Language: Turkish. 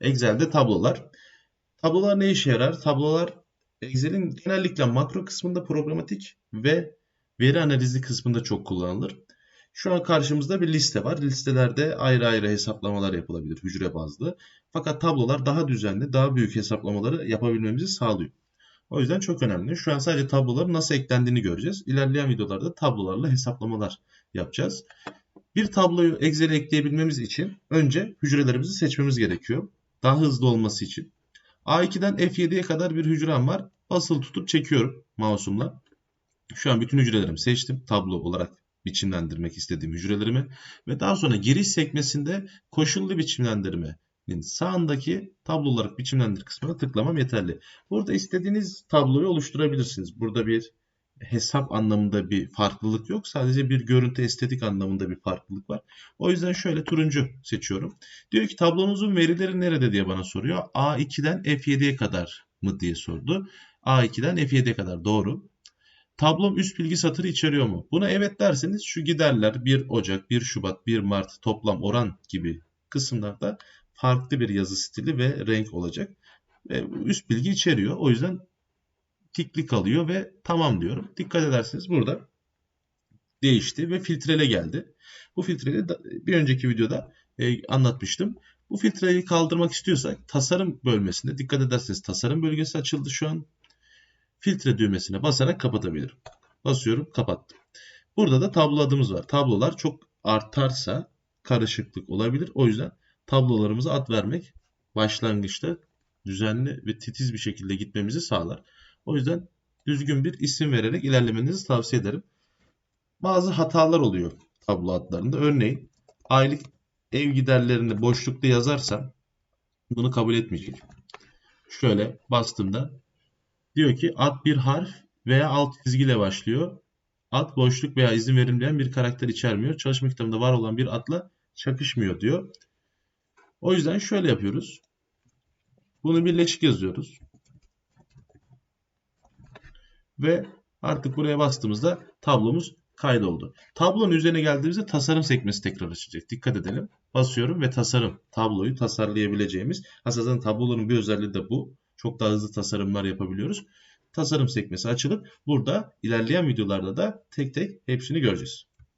Excel'de tablolar. Tablolar ne işe yarar? Tablolar Excel'in genellikle makro kısmında programatik ve veri analizi kısmında çok kullanılır. Şu an karşımızda bir liste var. Listelerde ayrı ayrı hesaplamalar yapılabilir hücre bazlı. Fakat tablolar daha düzenli, daha büyük hesaplamaları yapabilmemizi sağlıyor. O yüzden çok önemli. Şu an sadece tabloların nasıl eklendiğini göreceğiz. İlerleyen videolarda tablolarla hesaplamalar yapacağız. Bir tabloyu Excel'e ekleyebilmemiz için önce hücrelerimizi seçmemiz gerekiyor. Daha hızlı olması için. A2'den F7'ye kadar bir hücrem var. Basılı tutup çekiyorum mouse'umla. Şu an bütün hücrelerimi seçtim. Tablo olarak biçimlendirmek istediğim hücrelerimi. Ve daha sonra giriş sekmesinde koşullu biçimlendirmenin sağındaki tablo olarak biçimlendir kısmına tıklamam yeterli. Burada istediğiniz tabloyu oluşturabilirsiniz. Burada bir hesap anlamında bir farklılık yok. Sadece bir görüntü estetik anlamında bir farklılık var. O yüzden şöyle turuncu seçiyorum. Diyor ki tablonuzun verileri nerede diye bana soruyor. A2'den F7'ye kadar mı diye sordu. A2'den F7'ye kadar doğru. Tablom üst bilgi satırı içeriyor mu? Buna evet derseniz şu giderler 1 Ocak, 1 Şubat, 1 Mart toplam oran gibi kısımlarda farklı bir yazı stili ve renk olacak. Üst bilgi içeriyor. O yüzden tikli kalıyor ve tamam diyorum. Dikkat ederseniz burada değişti ve filtrele geldi. Bu filtreyi bir önceki videoda e, anlatmıştım. Bu filtreyi kaldırmak istiyorsak tasarım bölmesinde dikkat ederseniz tasarım bölgesi açıldı şu an. Filtre düğmesine basarak kapatabilirim. Basıyorum kapattım. Burada da tablo var. Tablolar çok artarsa karışıklık olabilir. O yüzden tablolarımıza ad vermek başlangıçta düzenli ve titiz bir şekilde gitmemizi sağlar. O yüzden düzgün bir isim vererek ilerlemenizi tavsiye ederim. Bazı hatalar oluyor tablo adlarında. Örneğin aylık ev giderlerini boşlukta yazarsam bunu kabul etmeyecek. Şöyle bastığımda diyor ki ad bir harf veya alt çizgiyle başlıyor. Ad boşluk veya izin verilmeyen bir karakter içermiyor. Çalışma kitabında var olan bir adla çakışmıyor diyor. O yüzden şöyle yapıyoruz. Bunu birleşik yazıyoruz. Ve artık buraya bastığımızda tablomuz kaydoldu. Tablonun üzerine geldiğimizde tasarım sekmesi tekrar açacak. Dikkat edelim. Basıyorum ve tasarım. Tabloyu tasarlayabileceğimiz. Aslında tabloların bir özelliği de bu. Çok daha hızlı tasarımlar yapabiliyoruz. Tasarım sekmesi açılıp burada ilerleyen videolarda da tek tek hepsini göreceğiz.